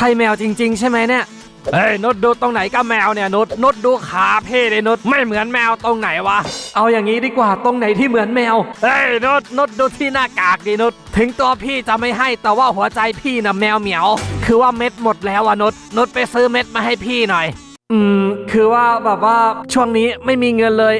ช่แมวจริง ๆ ใช่ไหมเนี่ยเฮ้ยนุชดูตรงไหนก็แมวเนี่ยนุชนุชดูขาเพ่เลยนุชไม่เหมือนแมวตรงไหนวะ เอาอย่างนี้ดีกว่าตรงไหนที่เหมือนแมวเฮ้ยนุชนุชดูที่หน้ากากดินุชถึงตัวพี่จะไม่ให้แต่ว่าหัวใจพี่น่ะแมวเหมียว คือว่าเม็ดหมดแล้วอะนุชนุชไปซื้อเม็ดมาให้พี่หน่อย อืม คือว่าแบบว่าช่วงนี้ไม่มีเงินเลย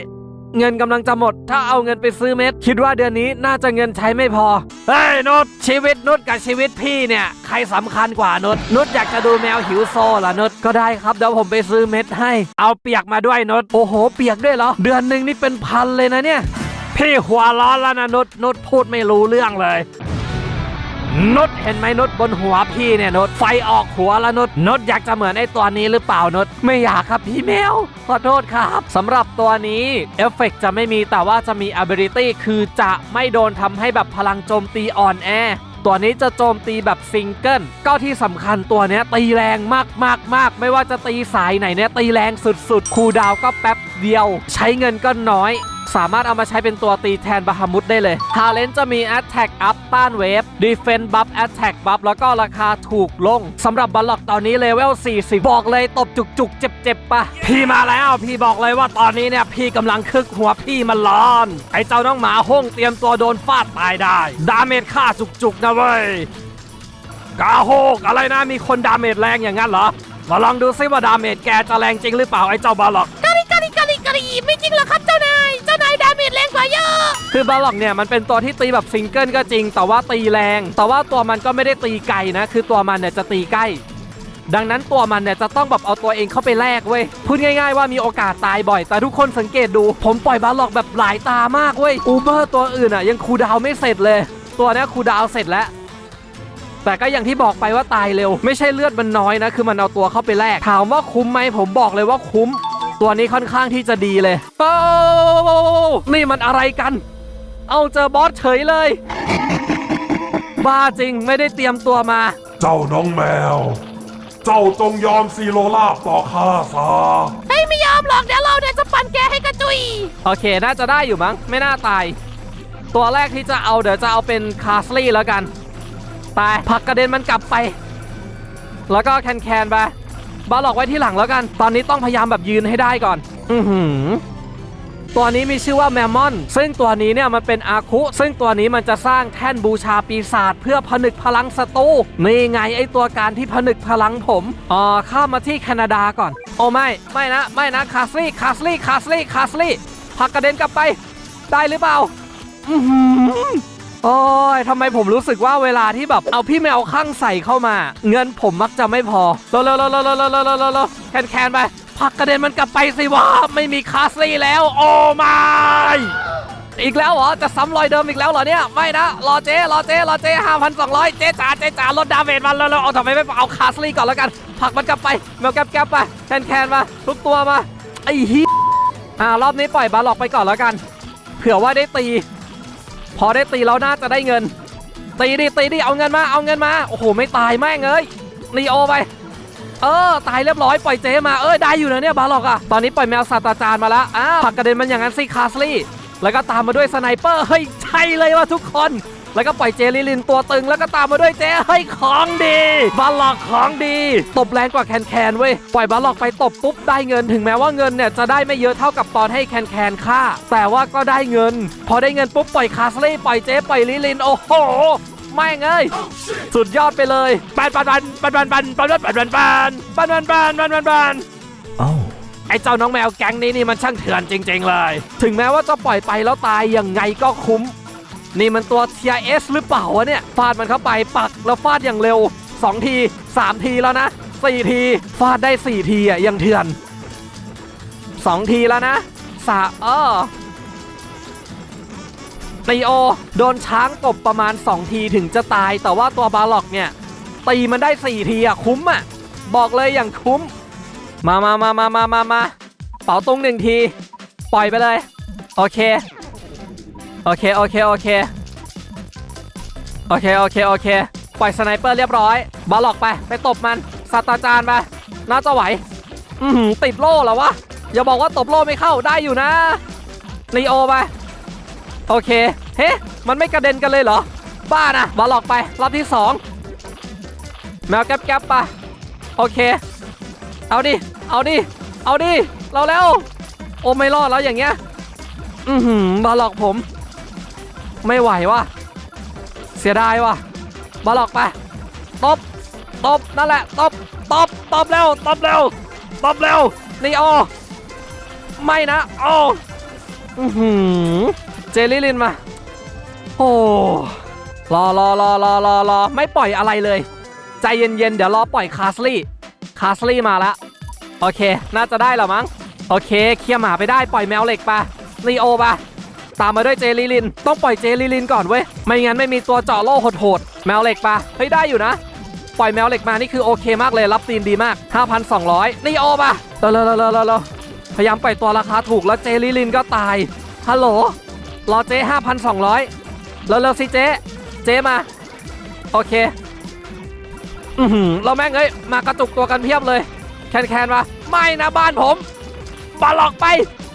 เงินกำลังจะหมด ถ้าเอาเงินไปซื้อเม็ด คิดว่าเดือนนี้น่าจะเงินใช้ไม่พอ เฮ้ยนุชชีวิตนุชกับชีวิตพี่เนี่ย ใครสำคัญกว่านุชนุชอยากจะดูแมวหิวโซเหรอนุชก็ได้ครับเดี๋ยวผมไปซื้อเม็ดให้ เอาเปียกมาด้วยนุชโอ้โห เปียกด้วยเหรอ เดือนหนึ่งนี่เป็นพันเลยนะเนี่ย พี่หัวร้อนแล้วนะนุชนุชพูดไม่รู้เรื่องเลย นุชเห็นไหมนุชบนหัวพี่เนี่ยนุชไฟออกหัวแล้วนุชนุชอยากจะเหมือนไอ้ตัวนี้หรือเปล่านุชไม่อยากครับพี่แมวขอโทษครับสำหรับตัวนี้เอฟเฟกต์จะไม่มีแต่ว่าจะมี ability คือจะไม่โดนทำให้แบบพลังโจมตีอ่อนแอตัวนี้จะโจมตีแบบซิงเกิลก็ที่สำคัญตัวนี้ตีแรงมากมากมากไม่ว่าจะตีสายไหนเนี่ยตีแรงสุดๆ คูดาวก็แป๊บเดียว ใช้เงินก็น้อย สามารถเอามาใช้เป็นตัวตีแทนบาฮามุดได้เลยทาเลนจะมี Attack Up ต้านเวฟ Defense Buff Attack Buff แล้วก็ราคาถูกลงสำหรับบอลล็อกตอนนี้เลเวล40 บอกเลยตบจุกๆ เจ็บๆปะพี่มาแล้วพี่บอกเลยว่าตอนนี้เนี่ย พี่กำลังคึกหัวพี่มันร้อน ไอ้เจ้าน้องหมาห้องเตรียมตัวโดนฟาดตายได้ ดาเมจค่าจุกๆนะเว้ยกาโฮกอะไรนะมีคนดาเมจแรงอย่างนั้นเหรอมาลองดูซิว่าดาเมจแกจะแรงจริงหรือเปล่าไอ้เจ้าบาล็อก คือบาล็อกเนี่ยมันเป็นตัวที่ตีแบบซิงเกิลก็จริง แต่ว่าตีแรง แต่ว่าตัวมันก็ไม่ได้ตีไกลนะ คือตัวมันเนี่ยจะตีใกล้ ดังนั้นตัวมันเนี่ยจะต้องแบบเอาตัวเองเข้าไปแลกเว้ย พูดง่ายๆว่ามีโอกาสตายบ่อย แต่ทุกคนสังเกตดู ผมปล่อยบาล็อกแบบหลายตามากเว้ย อูเบอร์ตัวอื่นอะยังคูดาวไม่เสร็จเลย ตัวนี้คูดาวเสร็จแล้วแต่ก็อย่างที่บอกไปว่าตายเร็ว ไม่ใช่เลือดมันน้อยนะ คือมันเอาตัวเข้าไปแลกถามว่าคุ้มไหมผมบอกเลยว่าคุ้ม ตัวนี้ค่อนข้างที่จะดีเลยโอ้นี่มันอะไรกัน เอาเจอบอสเฉยเลย บ้าจริงไม่ได้เตรียมตัวมา เจ้าน้องแมว เจ้าจงยอมซีโรลาบต่อข้าซะเฮ้ยไม่ยอมหรอกเดี๋ยวเราเนี่ยจะปั่นแกให้กระจุย โอเค น่าจะได้อยู่มั้ง ไม่น่าตาย ตัวแรกที่จะเอาเดี๋ยวจะเอาเป็นคาสลี่แล้วกันตายผลักกระเด็นมันกลับไป แล้วก็แคนแคนๆไปบาหลอกไว้ที่หลังแล้วกัน ตอนนี้ต้องพยายามแบบยืนให้ได้ก่อน อือหือ ตัวนี้มีชื่อว่าแมมมอน ซึ่งตัวนี้เนี่ยมันเป็นอาคุ ซึ่งตัวนี้มันจะสร้างแท่นบูชาปีศาจเพื่อผนึกพลังศัตรูนี่ไงไอตัวการที่ผนึกพลังผมอ๋อข้ามาที่แคนาดาก่อน โอ้ไม่ ไม่นะ ไม่นะคาสลี่คาสลี่คาสลี่คาสลี่พักกระเด็นกลับไป ได้หรือเปล่าโอ้ยทำไมผมรู้สึกว่าเวลาที่แบบเอาพี่แมวข้างใส่เข้ามา เงินผมมักจะไม่พอเร็วๆๆๆๆๆๆแคนแคนไป ผักกระเด็นมันกลับไปสิวะไม่มีคาสลี่แล้ว โอ้ไม่อีกแล้วเหรอ จะซ้ำรอยเดิมอีกแล้วเหรอเนี่ย ไม่นะ รอเจ๊รอเจ๊รอเจ๊ห้าพันสองร้อยเจ๊จ๋าเจ๊จ๋าลดดาเมจมันแล้วแล้วเอาทำไมไม่เอาคาสลี่ก่อนแล้วกัน ผักมันกลับไปแมวแก๊บแกบไปแคนแคนๆมา ทุกตัวมา ไอ้ฮีอ่ารอบนี้ปล่อยบาล็อกไปก่อนแล้วกัน เผื่อว่าได้ตี พอได้ตีแล้วน่าจะได้เงิน ตีดิตีดิเอาเงินมาเอาเงินมา โอ้โหไม่ตายแม่งเอ้ยลีโอไป เออตายเรียบร้อยปล่อยเจมาเออได้อยู่นะเนี่ยบาล็อกอะตอนนี้ปล่อยแมวซาตราจารย์มาล้วอ้าผักกระเด็นมันอย่างนั้นสิคาสลี่แล้วก็ตามมาด้วยสไนเปอร์เฮ้ยใช่เลยว่ะทุกคน แล้วก็ปล่อยเจลิลินตัวตึง แล้วก็ตามมาด้วยเจเฮ้ยของดีบาล็อกของดี ตบแรงกว่าแคนแคนเว้ยปล่อยบาล็อกไปตบปุ๊บได้เงินถึงแม้ว่าเงินเนี่ยจะได้ไม่เยอะเท่ากับตอนให้แคนแคนค่าแต่ว่าก็ได้เงิน พอได้เงินปุ๊บปล่อยคาสลี่ปล่อยเจปล่อยลิลินโอ้โห ม่งเอ้ยสุดยอดไปเลยปันปันปันปันปันปันปันปันปันปันปันปันปันปันปันปันปันเอ้าไอ้เจ้าน้องแมวแก๊งนี้นี่มันช่างเถื่อนจริง ๆ เลย ถึงแม้ว่าจะปล่อยไปแล้วตายยังไงก็คุ้ม นี่มันตัว TIS หรือเปล่าวะเนี่ย ฟาดมันเข้าไปปักแล้วฟาดอย่างเร็ว 2 ที 3 ทีแล้วนะ 4 ที ฟาดได้ 4 ทีอะยังเถื่อน 2 ทีแล้วนะสาเออ ตีโอ โดนช้างตบประมาณ 2 ทีถึงจะตาย แต่ว่าตัวบาล็อกเนี่ย ตีมันได้ 4 ทีอะคุ้มอะบอกเลยอย่างคุ้ม มามามามามามามาเป๋าตุ้งหนึ่งที ปล่อยไปเลย โอเค โอเค โอเค โอเค โอเค โอเค โอเค ปล่อยสไนเปอร์เรียบร้อย บาล็อกไป ไปตบมันซาตราจารย์ไป น่าจะไหว อือหือติดโล่เหรอวะ อย่าบอกว่าตบโล่ไม่เข้าได้อยู่นะลีโอไป โอเค เฮ้ มันไม่กระเด็นกันเลยเหรอ บ้านะบาล็อกไป รอบที่สองแมวแก๊บแก๊บไป โอเค เอาดิ เอาดิ เอาดิ เราแล้ว โอ้ไม่รอดแล้วอย่างเงี้ย อือหือบาหลอกผม ไม่ไหววะเสียดายวะบาหลอกไป ตบ ตบ นั่นแหละ ตบ ตบ ตบเร็วตบเร็วตบเร็วนี่โอไม่นะโออือหือ เจลี่ลินมา โอ้รอรอรอรอรอรอไม่ปล่อยอะไรเลย ใจเย็นๆ เดี๋ยวรอปล่อยคาสลี่ คาสลี่มาล้วโอเค น่าจะได้แล้วมั้ง โอเค เคลียร์หมาไปได้ปล่อยแมวเหล็กไปลีโอไปตามมาด้วยเจลิลิน ต้องปล่อยเจลิลินก่อนเว้ย ไม่งั้นไม่มีตัวเจาะโล่โหดๆ แมวเหล็กไปเฮ้ยได้อยู่นะ ปล่อยแมวเหล็กมา นี่คือโอเคมากเลย รับตีนดีมาก 5,200ลีโอปเร็วเร็วเร็วเร็วเร็วพยายามปล่อยตัวราคาถูกแล้วเจลิลินก็ตาย ฮัลโหล รอเจ5,200เร็วเร็วสิเจเจมา โอเค อือหือเราแม่งเอ้ย มากระจุกตัวกันเพียบเลย แคนแคนมาไม่นะบ้านผมบาหลอกไป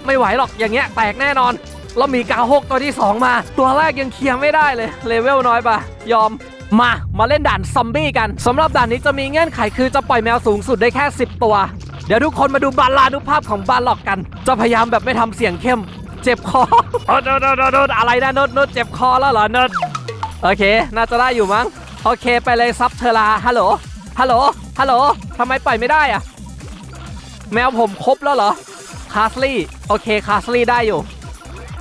ไม่ไหวหรอกอย่างเงี้ยแตกแน่นอนเรามีกาหกตัวที่ 2 มา ตัวแรกยังเคลียร์ไม่ได้เลย เลเวลน้อยปะยอมมา มาเล่นด่านซอมบี้กันสำหรับด่านนี้จะมีเงื่อนไขคือจะปล่อยแมวสูงสุดได้แค่ 10 ตัว เดี๋ยวทุกคนมาดูบาลานุภาพของบาหลอกกัน จะพยายามแบบไม่ทำเสียงเข้ม เจ็บคอเออโนดโนดโนดอะไรนะโนดโนดเจ็บคอแล้วเหรอโนดโอเค น่าจะได้อยู่มั้ง โอเคไปเลยซับเทอราฮัลโหล ฮัลโหล ฮัลโหลทำไมปล่อยไม่ได้อะแมวผมครบแล้วเหรอ คาสลี่ โอเค คาสลี่ได้อยู่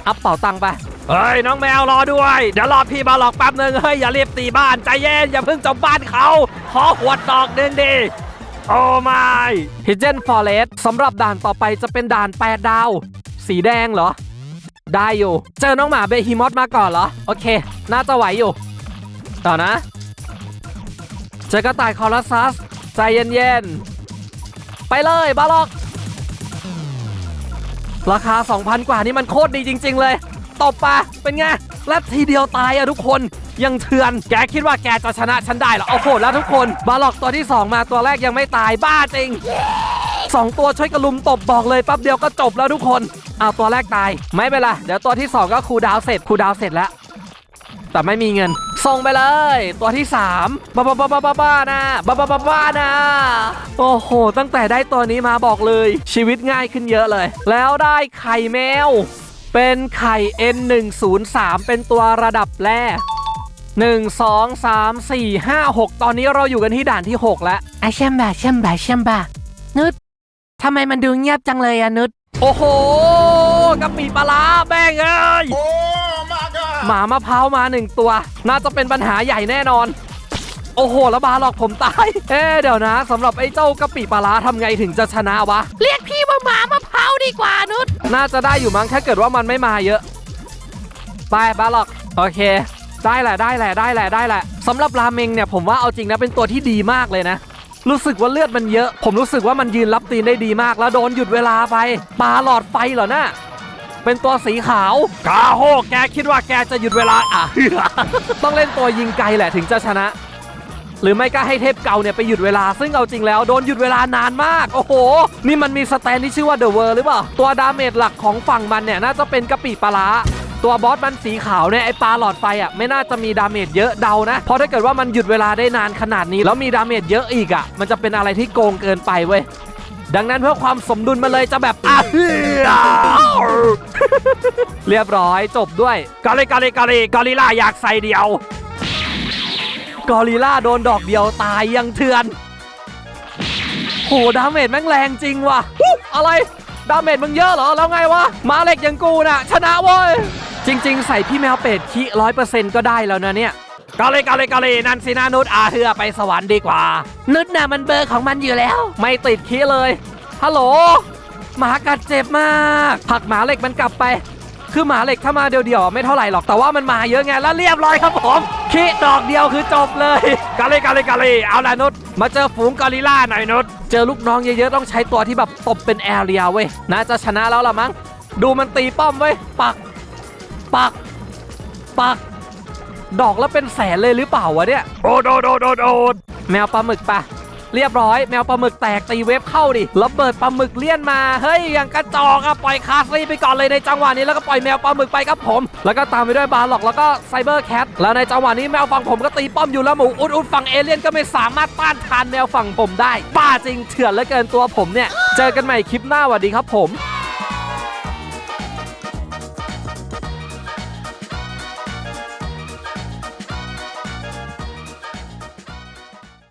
อัพเป่าตังค์ไป เฮ้ย น้องแมวรอด้วย เดี๋ยวรอพี่มาหลอกแป๊บนึง เฮ้ย อย่ารีบตีบ้าน ใจเย็น อย่าเพิ่งจบบ้านเขา ขอขวดดอกหนึ่งดิโอ้ไม่ฮิเจนฟอเรสสำหรับด่านต่อไปจะเป็นด่าน8ดาว สีแดงเหรอ ได้อยู่ เจอน้องหมาเบฮิมอสมาก่อนเหรอ โอเค น่าจะไหวอยู่ ต่อนะ เจอกระต่ายคอรัสซัส ใจเย็นๆ ไปเลยบาล็อก ราคา 2,000 กว่านี่มันโคตรดีจริง ๆ เลยตบปะเป็นไง และทีเดียวตายอะทุกคนยังเถื่อน แกคิดว่าแกจะชนะฉันได้เหรอเอาโหดแล้วทุกคน บาล็อกตัวที่ 2 มาตัวแรกยังไม่ตายบ้าจริง สองตัวช่วยกระลุมตบบอกเลยแป๊บเดียวก็จบแล้วทุกคนเอาตัวแรกตาย ไม่เป็นไรเดี๋ยวตัวที่ 2 ก็คูดาวเสร็จคูดาวเสร็จแล้ว แต่ไม่มีเงิน ส่งไปเลย ตัวที่3บ้าบ้าบ้าบ้าบ้าบ้านะบ้าบ้าบ้าบ้านะโอ้โห ตั้งแต่ได้ตัวนี้มาบอกเลย ชีวิตง่ายขึ้นเยอะเลย แล้วได้ไข่แมว เป็นไข่ N103 เป็นตัวระดับแรก1 2 3 4 5 6ตอนนี้เราอยู่กันที่ด่านที่6แล้วไอเชมบะเชมบะเชมบะ ทำไมมันดูเงียบจังเลยอะนุชโอ้โหกะปิปลาร้าแม่งเอ้ยหมามะพร้าวมาหนึ่งตัว น่าจะเป็นปัญหาใหญ่แน่นอน โอ้โหแล้วบาหลอกผมตาย เอ๊ะเดี๋ยวนะสำหรับไอ้เจ้ากะปิปลาร้าทำไงถึงจะชนะวะ เรียกพี่ว่าหมามะพร้าวดีกว่านุชน่าจะได้อยู่มั้งถ้าเกิดว่ามันไม่มาเยอะ ไปบาหลอกโอเค ได้แหละได้แหละได้แหละได้แหละสำหรับราเมงเนี่ยผมว่าเอาจริงนะเป็นตัวที่ดีมากเลยนะ รู้สึกว่าเลือดมันเยอะ ผมรู้สึกว่ามันยืนรับตีนได้ดีมาก แล้วโดนหยุดเวลาไปปลาหลอดไฟเหรอนะ่ะเป็นตัวสีขาวกาโฮแกคิดว่าแกจะหยุดเวลาอะ ต้องเล่นตัวยิงไกลแหละถึงจะชนะ หรือไม่ก็ให้เทพเก่าเนี่ยไปหยุดเวลา ซึ่งเอาจริงแล้วโดนหยุดเวลานานมาก โอ้โห นี่มันมีสแตนที่ชื่อว่าเดอะเวอร์หรือเปล่า ตัวดาเมจหลักของฝั่งมันเนี่ยน่าจะเป็นกะปิปลาร้า ตัวบอสมันสีขาวเนี่ยไอปลาหลอดไฟอะไม่น่าจะมีดาเมจเยอะเดานะ เพราะถ้าเกิดว่ามันหยุดเวลาได้นานขนาดนี้ แล้วมีดาเมจเยอะอีกอะ มันจะเป็นอะไรที่โกงเกินไปเว้ยดังนั้นเพื่อความสมดุลมาเลยจะแบบอะเรียบร้อยจบด้วยกาลิกาลิกาลิกาลิล่าอยากใส่เดียวกอริลล่าโดนดอกเดียวตายยังเถื่อน โหดาเมจแม่งแรงจริงว่ะอุ๊ยอะไร ดาเมจมึงเยอะเหรอ แล้วไงวะ มาเหล็กอยังกูน่ะ ชนะเว้ย จริง ๆ ใส่พี่แมวเป็ดคิร้อยเปอร์เซ็นต์ก็ได้แล้วนะเนี่ยกาเลกาเลกาเลนันสินานุษอาเฮือไปสวรรค์ดีกว่า นุชน่ะมันเบอร์ของมันอยู่แล้ว ไม่ติดคีเลยฮัลโหลหมากัดเจ็บมากผักหมาเหล็กมันกลับไปคือหมาเหล็กถ้ามาเดียวๆไม่เท่าไหร่หรอกแต่ว่ามันมาเยอะไงแล้วเรียบร้อยครับผมคีดอกเดียวคือจบเลยกาเลกาเลกาเลเอาละนุชมาเจอฝูงกอริลล่าหน่อยนุชเจอลูกน้องเยอะๆต้องใช้ตัวที่แบบตบเป็นแอเรียเว้ยน่าจะชนะแล้วละมั้งดูมันตีป้อมเว้ยปัก ปัก ปัก ดอกแล้วเป็นแสนเลยหรือเปล่าวะเนี่ย โอดโดดโดดโดดแมวปลาหมึกปะเรียบร้อย แมวปลาหมึกแตกตีเวฟเข้าดิแล้วเบิดปลาหมึกเลี่ยนมาเฮ้ยอย่างกระจอกอะปล่อยคาสลีไปก่อนเลยในจังหวะนี้แล้วก็ปล่อยแมวปลาหมึกไปครับผม แล้วก็ตามไปด้วยบาร์ล็อกแล้วก็ไซเบอร์แคทแล้วในจังหวะนี้แมวฝั่งผมก็ตีป้อมอยู่แล้วหมูอุดอุดฝั่งเอเลี่ยนก็ไม่สามารถต้านทานแมวฝั่งผมได้บ้าจริงเถื่อนเหลือเกินตัวผมเนี่ยเจอกันใหม่คลิปหน้าสวัสดีครับผม